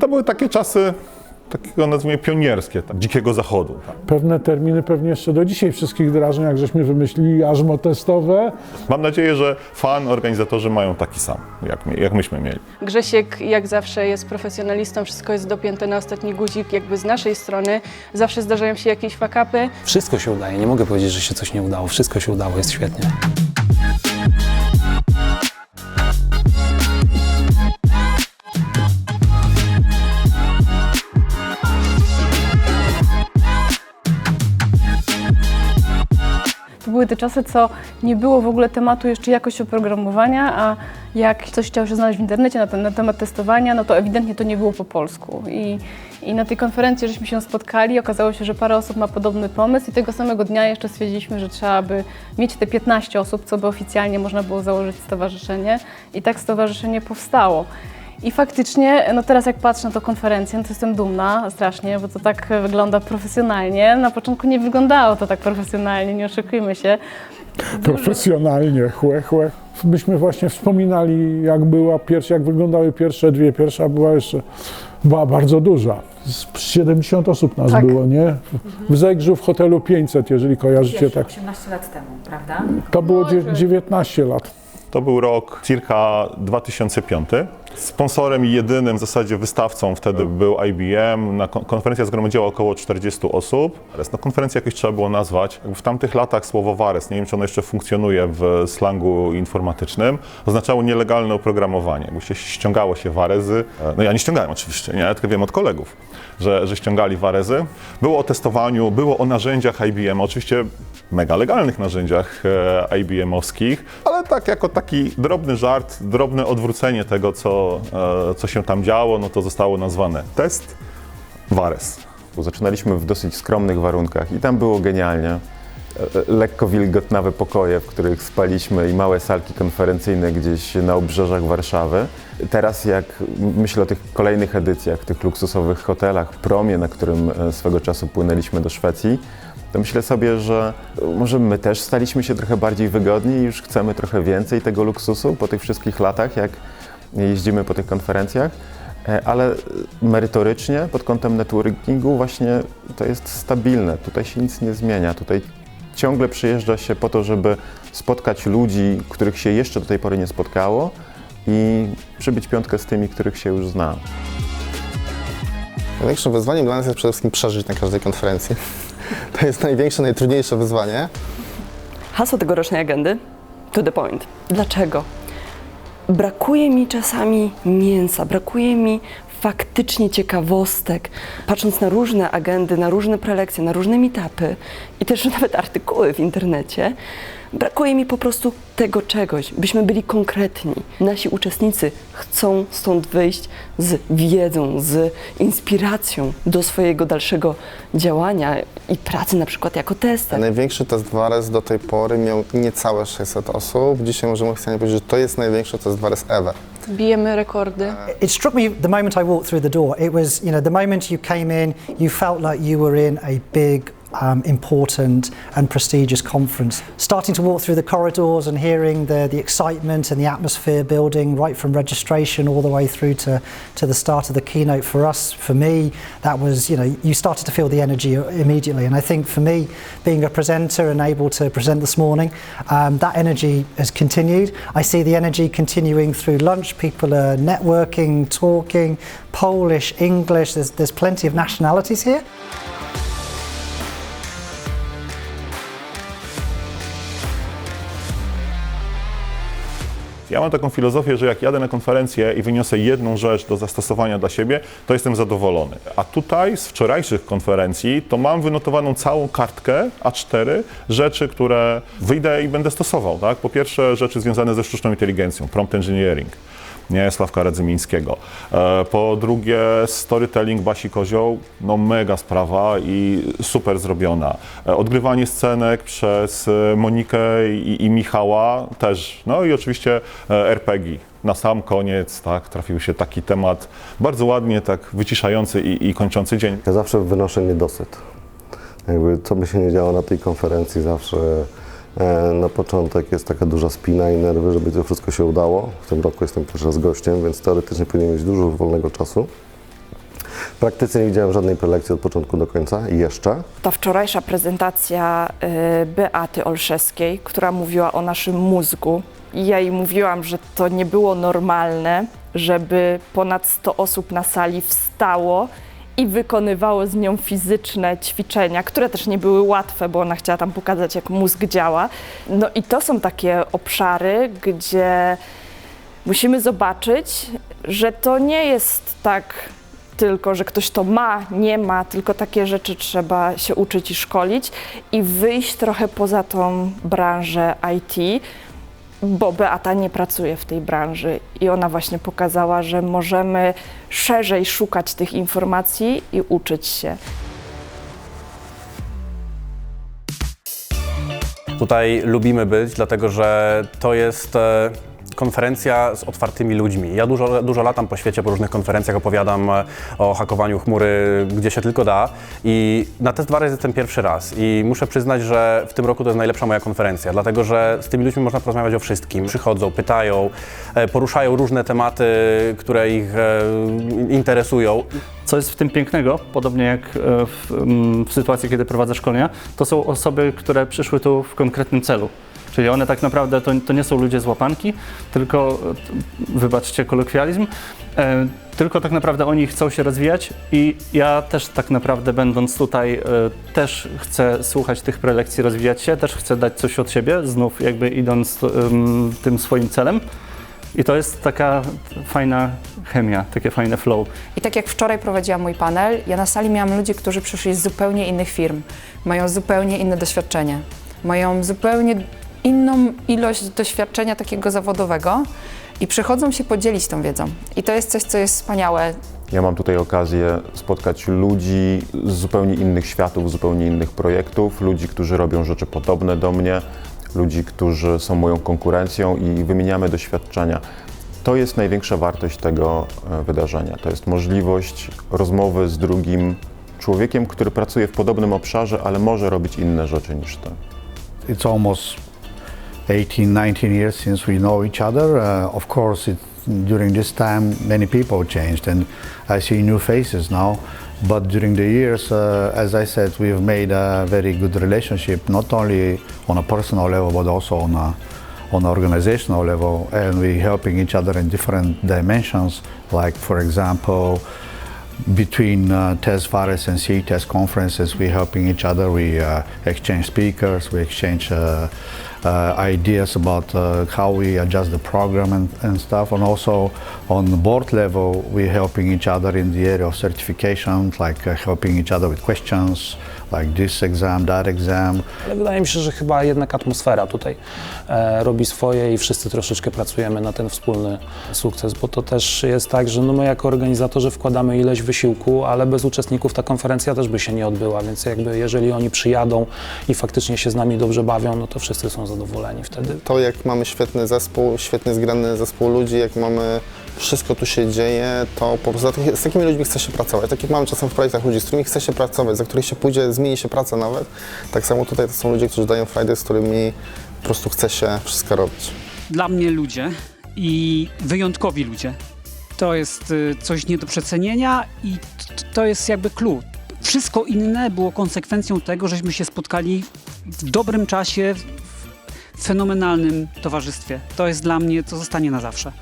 To były takie czasy takiego nazwijmy pionierskie, tak, dzikiego zachodu. Tak. Pewne terminy pewnie jeszcze do dzisiaj wszystkich wdrażań, jak żeśmy wymyślili, jarzmo testowe. Mam nadzieję, że fan, organizatorzy mają taki sam, jak, my, jak myśmy mieli. Grzesiek jak zawsze jest profesjonalistą, wszystko jest dopięte na ostatni guzik jakby z naszej strony. Zawsze zdarzają się jakieś fakapy. Wszystko się udaje, nie mogę powiedzieć, że się coś nie udało. Wszystko się udało, jest świetnie. Były te czasy, co nie było w ogóle tematu jeszcze jakość oprogramowania, a jak ktoś chciał się znaleźć w internecie na, ten, na temat testowania, no to ewidentnie to nie było po polsku. I, I na tej konferencji żeśmy się spotkali, okazało się, że parę osób ma podobny pomysł i tego samego dnia jeszcze stwierdziliśmy, że trzeba by mieć te 15 osób, co by oficjalnie można było założyć stowarzyszenie i tak stowarzyszenie powstało. I faktycznie, no teraz jak patrzę na tę konferencję, no to jestem dumna strasznie, bo to tak wygląda profesjonalnie. Na początku nie wyglądało to tak profesjonalnie, nie oszukujmy się. Profesjonalnie, chłe, chłe. Myśmy właśnie wspominali, jak była pierwsza, jak wyglądały pierwsze dwie. Pierwsza była jeszcze, była bardzo duża. Z 70 osób nas Tak. było, nie? W Zegrzu w hotelu 500, jeżeli kojarzycie Pierwszy, tak. 18 lat temu, prawda? To było dzie- 19 lat. To był rok circa 2005. Sponsorem i jedynym w zasadzie wystawcą wtedy był IBM. Na kon- konferencja zgromadziła około 40 osób. No, konferencję jakoś trzeba było nazwać. W tamtych latach słowo Wares, nie wiem czy ono jeszcze funkcjonuje w slangu informatycznym, oznaczało nielegalne oprogramowanie. Jakby się ściągało się Warezy. No ja nie ściągałem oczywiście, nie? tylko wiem od kolegów, że, że ściągali Warezy. Było o testowaniu, było o narzędziach IBM, oczywiście mega legalnych narzędziach e, IBM-owskich, ale tak jako taki drobny żart, drobne odwrócenie tego, co, e, co się tam działo, no to zostało nazwane test Wares. Zaczynaliśmy w dosyć skromnych warunkach i tam było genialnie. E, e, Lekko wilgotnawe pokoje, w których spaliśmy i małe salki konferencyjne gdzieś na obrzeżach Warszawy. Teraz jak myślę o tych kolejnych edycjach, tych luksusowych hotelach, promie, na którym swego czasu płynęliśmy do Szwecji, to myślę sobie, że może my też staliśmy się trochę bardziej wygodni i już chcemy trochę więcej tego luksusu po tych wszystkich latach, jak jeździmy po tych konferencjach. E, ale merytorycznie pod kątem networkingu właśnie to jest stabilne. Tutaj się nic nie zmienia. Tutaj ciągle przyjeżdża się po to, żeby spotkać ludzi, których się jeszcze do tej pory nie spotkało i przybić piątkę z tymi, których się już zna. Największym wyzwaniem dla nas jest przede wszystkim przeżyć na każdej konferencji. To jest największe, najtrudniejsze wyzwanie. Hasło tegorocznej agendy to the point. Dlaczego? Brakuje mi czasami mięsa, brakuje mi faktycznie ciekawostek. Patrząc na różne agendy, na różne prelekcje, na różne meetupy i też nawet artykuły w internecie, brakuje mi po prostu tego czegoś, byśmy byli konkretni. Nasi uczestnicy chcą stąd wyjść z wiedzą, z inspiracją do swojego dalszego działania i pracy na przykład jako tester. Największy test Wares do tej pory miał niecałe 600 osób. Dzisiaj możemy oficjalnie powiedzieć, że to jest największy test Wares ever. Bijemy rekordy. It struck me the moment I walked through the door. It was, you know, the moment you came in, you felt like you were in a big, um, important and prestigious conference. Starting to walk through the corridors and hearing the, the excitement and the atmosphere building right from registration all the way through to, to the start of the keynote for us, for me, that was, you know, you started to feel the energy immediately. And I think for me, being a presenter and able to present this morning, um, that energy has continued. I see the energy continuing through lunch. People are networking, talking, Polish, English, there's, there's plenty of nationalities here. Ja mam taką filozofię, że jak jadę na konferencję i wyniosę jedną rzecz do zastosowania dla siebie, to jestem zadowolony. A tutaj z wczorajszych konferencji to mam wynotowaną całą kartkę A4 rzeczy, które wyjdę i będę stosował. Tak? Po pierwsze rzeczy związane ze sztuczną inteligencją, prompt engineering. Nie, Sławka Radzymińskiego. E, Po drugie, storytelling Basi Kozioł, no mega sprawa i super zrobiona. E, Odgrywanie scenek przez e, Monikę i, i Michała też. No i oczywiście RPG. Na sam koniec tak, trafił się taki temat bardzo ładnie, tak wyciszający i, i kończący dzień. Ja zawsze wynoszę niedosyt. Jakby co by się nie działo na tej konferencji, zawsze na początek jest taka duża spina i nerwy, żeby to wszystko się udało. W tym roku jestem pierwszy raz gościem, więc teoretycznie powinien mieć dużo wolnego czasu. W praktyce nie widziałem żadnej prelekcji od początku do końca, jeszcze. Ta wczorajsza prezentacja y, Beaty Olszewskiej, która mówiła o naszym mózgu, i ja jej mówiłam, że to nie było normalne, żeby ponad 100 osób na sali wstało i wykonywało z nią fizyczne ćwiczenia, które też nie były łatwe, bo ona chciała tam pokazać, jak mózg działa. No i to są takie obszary, gdzie musimy zobaczyć, że to nie jest tak tylko, że ktoś to ma, nie ma, tylko takie rzeczy trzeba się uczyć i szkolić i wyjść trochę poza tą branżę IT, bo Beata nie pracuje w tej branży i ona właśnie pokazała, że możemy szerzej szukać tych informacji i uczyć się. Tutaj lubimy być, dlatego że to jest e, konferencja z otwartymi ludźmi. Ja dużo, dużo latam po świecie, po różnych konferencjach, opowiadam e, o hakowaniu chmury, gdzie się tylko da. I na Test 2 jestem pierwszy raz. I muszę przyznać, że w tym roku to jest najlepsza moja konferencja, dlatego że z tymi ludźmi można porozmawiać o wszystkim. Przychodzą, pytają, e, poruszają różne tematy, które ich e, interesują. Co jest w tym pięknego, podobnie jak w, mm, w sytuacji, kiedy prowadzę szkolenia, to są osoby, które przyszły tu w konkretnym celu. Czyli one tak naprawdę to, to nie są ludzie z łapanki, tylko, e, wybaczcie kolokwializm, e, tylko tak naprawdę oni chcą się rozwijać i ja też tak naprawdę będąc tutaj e, też chcę słuchać tych prelekcji, rozwijać się, też chcę dać coś od siebie, znów jakby idąc em, tym swoim celem. I to jest taka fajna chemia, takie fajne flow. I tak jak wczoraj prowadziłam mój panel, ja na sali miałam ludzi, którzy przyszli z zupełnie innych firm, mają zupełnie inne doświadczenie, mają zupełnie inną ilość doświadczenia takiego zawodowego i przychodzą się podzielić tą wiedzą. I to jest coś, co jest wspaniałe. Ja mam tutaj okazję spotkać ludzi z zupełnie innych światów, zupełnie innych projektów, ludzi, którzy robią rzeczy podobne do mnie, ludzi, którzy są moją konkurencją i wymieniamy doświadczenia. To jest największa wartość tego e, wydarzenia. To jest możliwość rozmowy z drugim człowiekiem, który pracuje w podobnym obszarze, ale może robić inne rzeczy niż ty. It's almost 18, 19 years since we know each other. Uh, of course, it, during this time, many people changed, and I see new faces now. But during the years, uh, as I said, we've made a very good relationship, not only on a personal level, but also on a on an organizational level, and we're helping each other in different dimensions. Like, for example, between uh, test virus and C test conferences, we're helping each other. We uh, exchange speakers, we exchange uh, uh, ideas about uh, how we adjust the program and, and stuff. And also on the board level, we're helping each other in the area of certification, like uh, helping each other with questions, like this exam, that exam. Ale wydaje mi się, że chyba jednak atmosfera tutaj e, robi swoje i wszyscy troszeczkę pracujemy na ten wspólny sukces, bo to też jest tak, że no my jako organizatorzy wkładamy ileś wysiłku, ale bez uczestników ta konferencja też by się nie odbyła, więc jakby jeżeli oni przyjadą i faktycznie się z nami dobrze bawią, no to wszyscy są zadowoleni wtedy. To, jak mamy świetny zespół, świetnie zgrany zespół ludzi, jak mamy wszystko tu się dzieje, to po prostu z takimi ludźmi chce się pracować. Tak jak mamy czasem w projektach ludzi, z którymi chce się pracować, za których się pójdzie, zmieni się praca nawet. Tak samo tutaj to są ludzie, którzy dają frajdę, z którymi po prostu chce się wszystko robić. dla mnie ludzie i wyjątkowi ludzie. To jest y, coś nie do przecenienia i to jest jakby clue. Wszystko inne było konsekwencją tego, żeśmy się spotkali w dobrym czasie, w fenomenalnym towarzystwie. To jest dla mnie, to zostanie na zawsze.